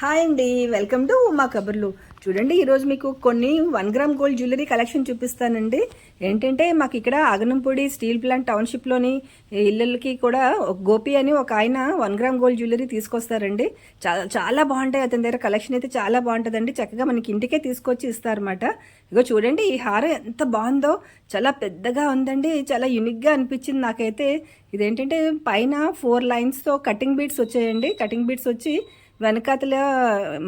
Hi అండి welcome to Uma కబుర్లు. చూడండి ఈరోజు మీకు కొన్ని one gram gold jewellery collection చూపిస్తానండి. ఏంటంటే మాకు ఇక్కడ ఆగనంపూడి స్టీల్ ప్లాంట్ టౌన్షిప్లోని ఇళ్ళకి కూడా ఒక గోపి అని ఒక ఆయన వన్ గ్రామ్ గోల్డ్ జ్యువెలరీ తీసుకొస్తారండి. చాలా చాలా బాగుంటాయి. అతని దగ్గర కలెక్షన్ అయితే చాలా బాగుంటుందండి. చక్కగా మనకి ఇంటికే తీసుకొచ్చి ఇస్తారన్నమాట. ఇగో చూడండి ఈ హారం ఎంత బాగుందో. చాలా పెద్దగా ఉందండి. చాలా యునిక్గా అనిపించింది నాకైతే. ఇదేంటంటే పైన ఫోర్ లైన్స్తో కటింగ్ బీట్స్ వచ్చాయండి. కటింగ్ బీడ్స్ వచ్చి వెనకాతల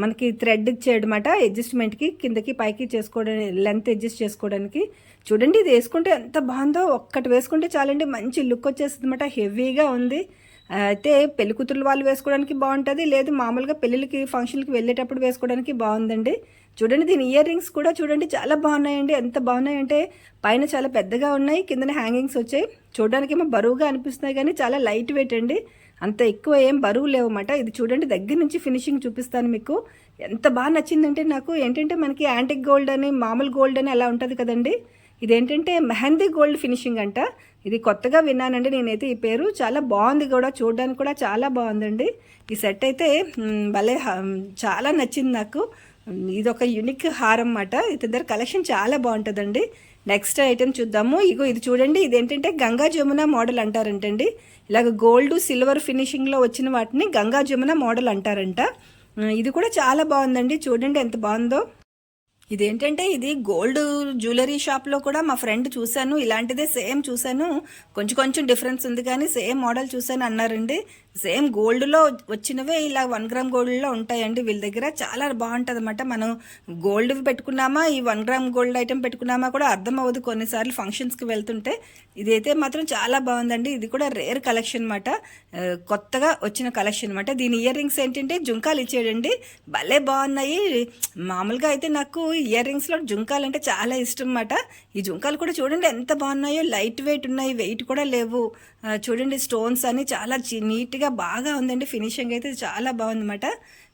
మనకి థ్రెడ్ ఇచ్చేయడమాట అడ్జస్ట్మెంట్కి కిందకి పైకి చేసుకోవడానికి లెంత్ అడ్జస్ట్ చేసుకోవడానికి. చూడండి ఇది వేసుకుంటే ఎంత బాగుందో. ఒక్కటి వేసుకుంటే చాలండి మంచి లుక్ వచ్చేస్తుంది అనమాట హెవీగా ఉంది. అయితే పెళ్ళి కూతురు వాళ్ళు వేసుకోవడానికి బాగుంటుంది లేదు మామూలుగా పెళ్ళిళ్ళకి ఫంక్షన్లకి వెళ్ళేటప్పుడు వేసుకోవడానికి బాగుందండి. చూడండి దీని ఇయర్ రింగ్స్ కూడా చూడండి చాలా బాగున్నాయండి. ఎంత బాగున్నాయంటే పైన చాలా పెద్దగా ఉన్నాయి కిందన హ్యాంగింగ్స్ వచ్చాయి. చూడడానికి ఏమో బరువుగా అనిపిస్తున్నాయి కానీ చాలా లైట్ వెయిట్ అండి. అంత ఎక్కువ ఏం బరువు లేవన్నమాట. ఇది చూడండి దగ్గర నుంచి ఫినిషింగ్ చూపిస్తాను మీకు. ఎంత బాగా నచ్చిందంటే నాకు ఏంటంటే మనకి యాంటిక్ గోల్డ్ అని మామూలు గోల్డ్ అని అలా ఉంటుంది కదండి. ఇదేంటంటే మెహందీ గోల్డ్ ఫినిషింగ్ అంట. ఇది కొత్తగా విన్నానండి నేనైతే ఈ పేరు. చాలా బాగుంది కూడా చూడడానికి కూడా చాలా బాగుందండి. ఈ సెట్ అయితే భలే హ- చాలా నచ్చింది నాకు. ఇది ఒక యునిక్ హారం అన్నమాట ఇతని దగ్గర కలెక్షన్ చాలా బాగుంటుందండి. నెక్స్ట్ ఐటెం చూద్దాము. ఇగో ఇది చూడండి. ఇదేంటంటే గంగా జమున మోడల్ అంటారంటండి. ఇలాగ గోల్డ్ సిల్వర్ ఫినిషింగ్లో వచ్చిన వాటిని గంగా జమున మోడల్ అంటారంట. ఇది కూడా చాలా బాగుందండి. చూడండి ఎంత బాగుందో. ఇదేంటంటే ఇది గోల్డ్ జ్యువెలరీ షాప్లో కూడా మా ఫ్రెండ్ చూశాను. ఇలాంటిదే సేమ్ చూశాను. కొంచెం కొంచెం డిఫరెన్స్ ఉంది కానీ సేమ్ మోడల్ చూశాను అన్నారండి. సేమ్ గోల్డ్లో వచ్చినవే ఇలా వన్ గ్రామ్ గోల్డ్లో ఉంటాయండి వీళ్ళ దగ్గర. చాలా బాగుంటుంది అనమాట మనం గోల్డ్ పెట్టుకున్నామా ఈ వన్ గ్రామ్ గోల్డ్ ఐటెం పెట్టుకున్నామా కూడా అర్థం అవ్వదు కొన్నిసార్లు ఫంక్షన్స్కి వెళ్తుంటే. ఇదైతే మాత్రం చాలా బాగుందండి. ఇది కూడా రేర్ కలెక్షన్ అనమాట కొత్తగా వచ్చిన కలెక్షన్ అనమాట దీని ఇయర్ రింగ్స్ ఏంటంటే జుంకాలు ఇచ్చాడండి భలే బాగున్నాయి. మామూలుగా అయితే నాకు ఇయర్ రింగ్స్లో జుంకాలు అంటే చాలా ఇష్టం అన్నమాట. ఈ జుంకాలు కూడా చూడండి ఎంత బాగున్నాయో. లైట్ వెయిట్ ఉన్నాయి. వెయిట్ కూడా లేవు. చూడండి స్టోన్స్ అని చాలా నీట్గా బాగా ఉందండి. ఫినిషింగ్ అయితే చాలా బాగుందన్నమాట.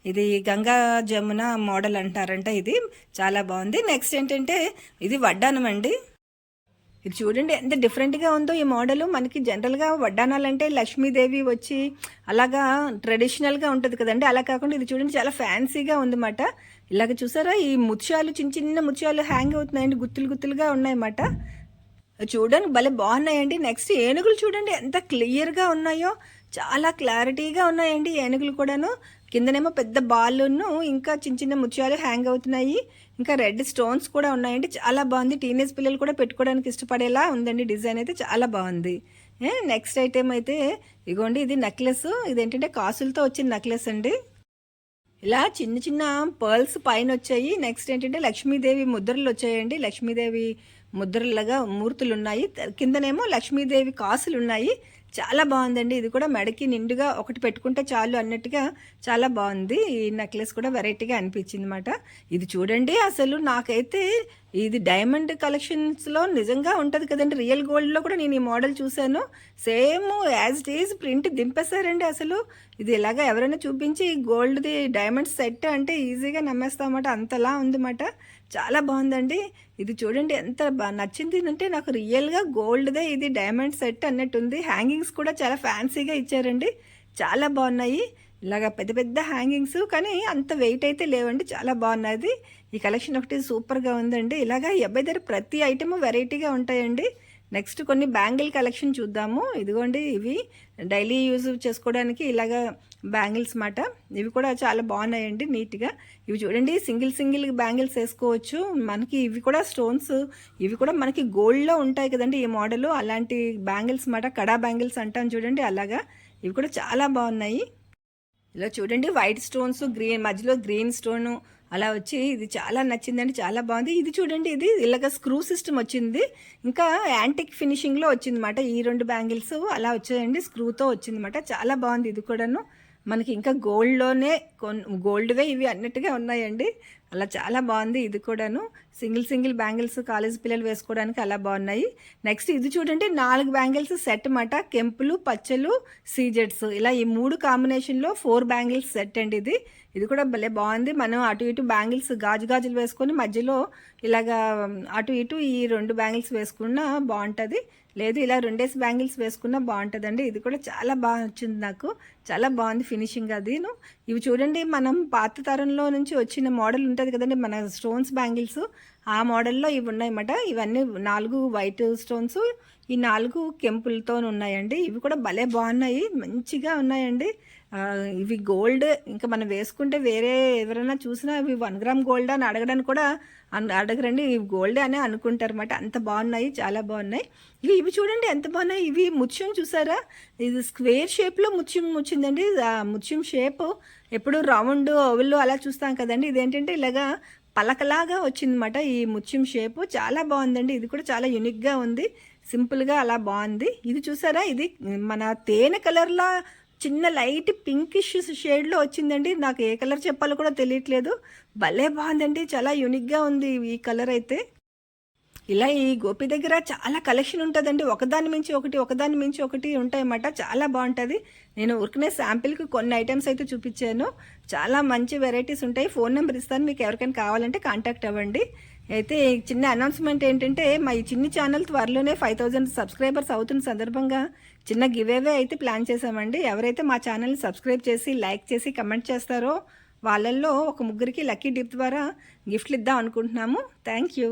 ఇది గంగా జమున మోడల్ అంటారంట ఇది. చాలా బాగుంది. నెక్స్ట్ ఏంటంటే ఇది వడ్డానం అండి. ఇది చూడండి ఎంత డిఫరెంట్గా ఉందో ఈ మోడల్. మనకి జనరల్గా వడ్డానాలంటే లక్ష్మీదేవి వచ్చి అలాగా ట్రెడిషనల్గా ఉంటుంది కదండి. అలా కాకుండా ఇది చూడండి చాలా ఫ్యాన్సీగా ఉందన్నమాట. ఇలాగ చూసారా? ఈ ముత్యాలు చిన్న చిన్న ముత్యాలు హ్యాంగ్ అవుతున్నాయండి. గుత్తులు గుత్తులుగా ఉన్నాయన్నమాట. చూడండి భలే బాగున్నాయండి. నెక్స్ట్ ఏనుగులు చూడండి ఎంత క్లియర్గా ఉన్నాయో. చాలా క్లారిటీగా ఉన్నాయండి ఏనుగులు కూడాను. కిందనేమో పెద్ద బాలును ఇంకా చిన్న చిన్న ముత్యాలు హ్యాంగ్ అవుతున్నాయి. ఇంకా రెడ్ స్టోన్స్ కూడా ఉన్నాయండి. చాలా బాగుంది. టీనేజ్ పిల్లలు కూడా పెట్టుకోవడానికి ఇష్టపడేలా ఉందండి. డిజైన్ అయితే చాలా బాగుంది. నెక్స్ట్ ఐటెం అయితే ఇగోండి ఇది నెక్లెస్ ఇదేంటంటే కాసులతో వచ్చిన నెక్లెస్ అండి. ఇలా చిన్న చిన్న పర్ల్స్ పైన వచ్చాయి. నెక్స్ట్ ఏంటంటే లక్ష్మీదేవి ముద్రలు వచ్చాయండి. లక్ష్మీదేవి ముద్రలుగా మూర్తులు ఉన్నాయి కిందనేమో లక్ష్మీదేవి కాసులు ఉన్నాయి చాలా బాగుందండి. ఇది కూడా మెడకి నిండుగా ఒకటి పెట్టుకుంటే చాలు అన్నట్టుగా చాలా బాగుంది. ఈ నెక్లెస్ కూడా వెరైటీగా అనిపించింది అనమాట ఇది చూడండి అసలు నాకైతే ఇది డైమండ్ కలెక్షన్స్లో నిజంగా ఉంటుంది కదండి. రియల్ గోల్డ్లో కూడా నేను ఈ మోడల్ చూశాను. Same as it is print దింపేశారండి అసలు. ఇది ఇలాగ ఎవరైనా చూపించి గోల్డ్ది డైమండ్ సెట్ అంటే ఈజీగా నమ్మేస్తామన్నమాట. అంతలా ఉందన్నమాట. చాలా బాగుందండి. ఇది చూడండి ఎంత నచ్చింది అంటే నాకు రియల్గా గోల్డ్దే ఇది డైమండ్ సెట్ అన్నట్టుంది. హ్యాంగింగ్స్ కూడా చాలా ఫ్యాన్సీగా ఇచ్చారండి. చాలా బాగున్నాయి. ఇలాగ పెద్ద పెద్ద హ్యాంగింగ్స్ కానీ అంత వెయిట్ అయితే లేవండి. చాలా బాగున్నది. ఈ కలెక్షన్ ఒకటి సూపర్గా ఉందండి. ఇలాగ ఈ అబ్బాయి దగ్గర ప్రతి ఐటమ్ వెరైటీగా ఉంటాయండి. నెక్స్ట్ కొన్ని బ్యాంగిల్ కలెక్షన్ చూద్దాము. ఇదిగోండి ఇవి డైలీ యూజ్ చేసుకోవడానికి ఇలాగ బ్యాంగిల్స్ మాట. ఇవి కూడా చాలా బాగున్నాయండి నీట్గా. ఇవి చూడండి సింగిల్ సింగిల్ బ్యాంగిల్స్ వేసుకోవచ్చు. మనకి ఇవి కూడా స్టోన్స్ ఇవి కూడా మనకి గోల్డ్లో ఉంటాయి కదండి ఈ మోడల్. అలాంటి బ్యాంగిల్స్ మాట కడా బ్యాంగిల్స్ అంటాం చూడండి అలాగా. ఇవి కూడా చాలా బాగున్నాయి. ఇలా చూడండి వైట్ స్టోన్స్ గ్రీన్ మధ్యలో గ్రీన్ స్టోన్ అలా వచ్చి ఇది చాలా నచ్చిందండి చాలా బాగుంది. ఇది చూడండి ఇది ఇలాగ స్క్రూ సిస్టమ్ వచ్చింది. ఇంకా యాంటిక్ ఫినిషింగ్లో వచ్చిందన్నమాట. ఈ రెండు బ్యాంగిల్స్ అలా వచ్చాయండి స్క్రూతో వచ్చిందన్నమాట. చాలా బాగుంది ఇది కూడాను. మనకి ఇంకా గోల్డ్లోనే కొన్ గోల్డ్వే ఇవి అన్నట్టుగా ఉన్నాయండి. అలా చాలా బాగుంది ఇది కూడాను. సింగిల్ సింగిల్ బ్యాంగిల్స్ కాలేజ్ పిల్లలు వేసుకోవడానికి అలా బాగున్నాయి. నెక్స్ట్ ఇది చూడండి నాలుగు బ్యాంగిల్స్ సెట్ మాట కెంపులు పచ్చలు సీజెట్స్ ఇలా ఈ మూడు కాంబినేషన్లో ఫోర్ బ్యాంగిల్స్ సెట్ అండి ఇది. ఇది కూడా భలే బాగుంది. మనం అటు ఇటు బ్యాంగిల్స్ గాజు గాజులు వేసుకొని మధ్యలో ఇలాగా అటు ఇటు ఈ రెండు బ్యాంగిల్స్ వేసుకున్నా బాగుంటుంది. లేదు ఇలా రెండేసి బ్యాంగిల్స్ వేసుకున్నా బాగుంటుందండి. ఇది కూడా చాలా బాగా వచ్చింది నాకు. చాలా బాగుంది ఫినిషింగ్ అదిను. ఇవి చూడండి మనం పాత తరంలో నుంచి వచ్చిన మోడల్ ఉంటుంది కదండి మన స్టోన్స్ బ్యాంగిల్స్. ఆ మోడల్లో ఇవి ఉన్నాయన్నమాట. ఇవన్నీ నాలుగు వైట్ స్టోన్స్ ఈ నాలుగు కెంపులతో ఉన్నాయండి. ఇవి కూడా భలే బాగున్నాయి. మంచిగా ఉన్నాయండి. ఇవి గోల్డ్ ఇంకా మనం వేసుకుంటే వేరే ఎవరైనా చూసినా ఇవి వన్ గ్రామ్ గోల్డ్ అని అడగడానికి కూడా అడగరండి. ఇవి గోల్డ్ అనే అనుకుంటారు అనమాట అంత బాగున్నాయి చాలా బాగున్నాయి. ఇవి ఇవి చూడండి ఎంత బాగున్నాయి. ఇవి ముత్యం చూసారా? ఇది స్క్వేర్ షేప్లో ముత్యం ముచ్చిందండి ముత్యం షేప్ ఎప్పుడు రౌండ్ ఓవెల్ అలా చూస్తాం కదండి. ఇదేంటంటే ఇలాగా పలకలాగా వచ్చిందన్నమాట ఈ ముత్యం షేపు. చాలా బాగుందండి. ఇది కూడా చాలా యూనిక్గా ఉంది. సింపుల్గా అలా బాగుంది. ఇది చూసారా? ఇది మన తేనె కలర్లా చిన్న లైట్ పింకిష్ షేడ్లో వచ్చిందండి. నాకు ఏ కలర్ చెప్పాలో కూడా తెలియట్లేదు. భలే బాగుందండి. చాలా యూనిక్గా ఉంది ఈ కలర్ అయితే. ఇలా ఈ గోపి దగ్గర చాలా కలెక్షన్ ఉంటుందండి. ఒకదాని మించి ఒకటి ఒకదాని మించి ఒకటి ఉంటాయన్నమాట. చాలా బాగుంటుంది. నేను ఉరికినే శాంపిల్కి కొన్ని ఐటమ్స్ అయితే చూపించాను. చాలా మంచి వెరైటీస్ ఉంటాయి. ఫోన్ నెంబర్ ఇస్తాను. మీకు ఎవరికైనా కావాలంటే కాంటాక్ట్ అవ్వండి. అయితే చిన్న అనౌన్స్మెంట్ ఏంటంటే మా ఈ చిన్ని ఛానల్ త్వరలోనే ఫైవ్ థౌజండ్ సబ్స్క్రైబర్స్ అవుతున్న సందర్భంగా చిన్న గివేవే అయితే ప్లాన్ చేశామండి. ఎవరైతే మా ఛానల్ని సబ్స్క్రైబ్ చేసి లైక్ చేసి కమెంట్ చేస్తారో వాళ్ళల్లో ఒక ముగ్గురికి లక్కీ డిప్ ద్వారా గిఫ్ట్లు ఇద్దాం అనుకుంటున్నాము. Thank you